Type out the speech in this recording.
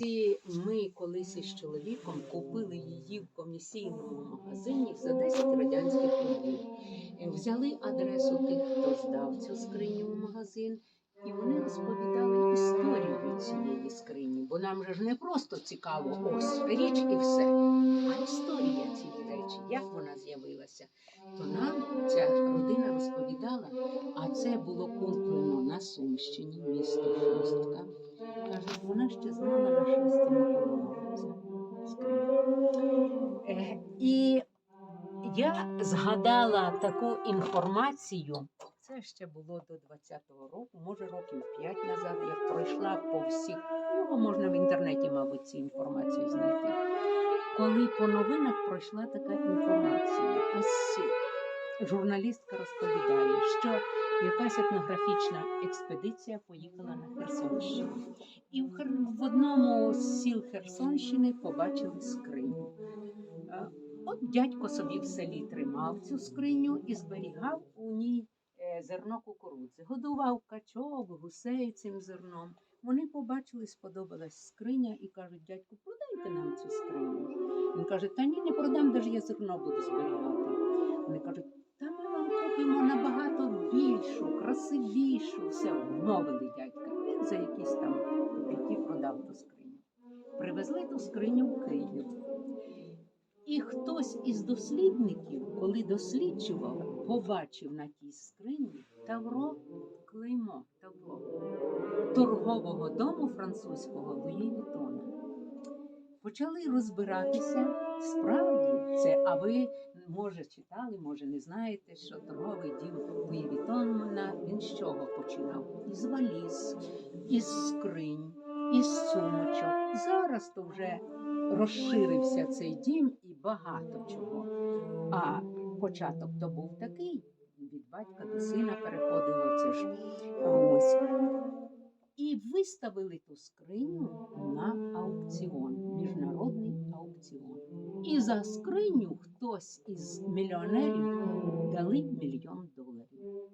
Ми колись із чоловіком купили її в комісійному магазині за 10 радянських рублів. Е, Взяли адресу тих, хто здав цю скриню в магазин, і вони розповідали історію цієї скрині. Бо нам же ж не просто цікаво ось річ і все, а історія цієї речі, як вона з'явилася. То нам ця родина розповідала, а це було куплено на Сумщині, місто Шостка. Вона ще знала на шості Е, І я згадала таку інформацію. Це ще було до 20-го року, може років 5 назад, як пройшла по всіх. Його можна в інтернеті, мабуть, цю інформацію знайти. Коли по новинах пройшла така інформація, ось журналістка розповідає, що якась етнографічна експедиція поїхала на Херсонщину. І в, Хер- в одному з сіл Херсонщини побачили скриню. Е, От дядько собі в селі тримав цю скриню і зберігав у ній е, зерно кукурудзи. Годував качок, гусей цим зерном. Вони побачили, сподобалась скриня і кажуть, дядьку, продайте нам цю скриню. Він каже, та ні, не продам, де ж я зерно буду зберігати. Вони кажуть, та ми вам купимо набагато більшу, красивішу. Привезли ту скриню в Київ. І хтось із дослідників, коли досліджував, побачив на тій скрині Тавро клеймо Тавро торгового дому французького Луї. Почали розбиратися. Справді це, а ви може читали, може не знаєте, що торговий дім Луї він з чого починав? Із валіз, із скринь, із сумочок. Зараз то вже розширився цей дім і багато чого. А початок то був такий. Від батька до сина переходило це ж ось. І виставили ту скриню на аукціон, міжнародний аукціон. І за скриню хтось із мільйонерів дали мільйон доларів.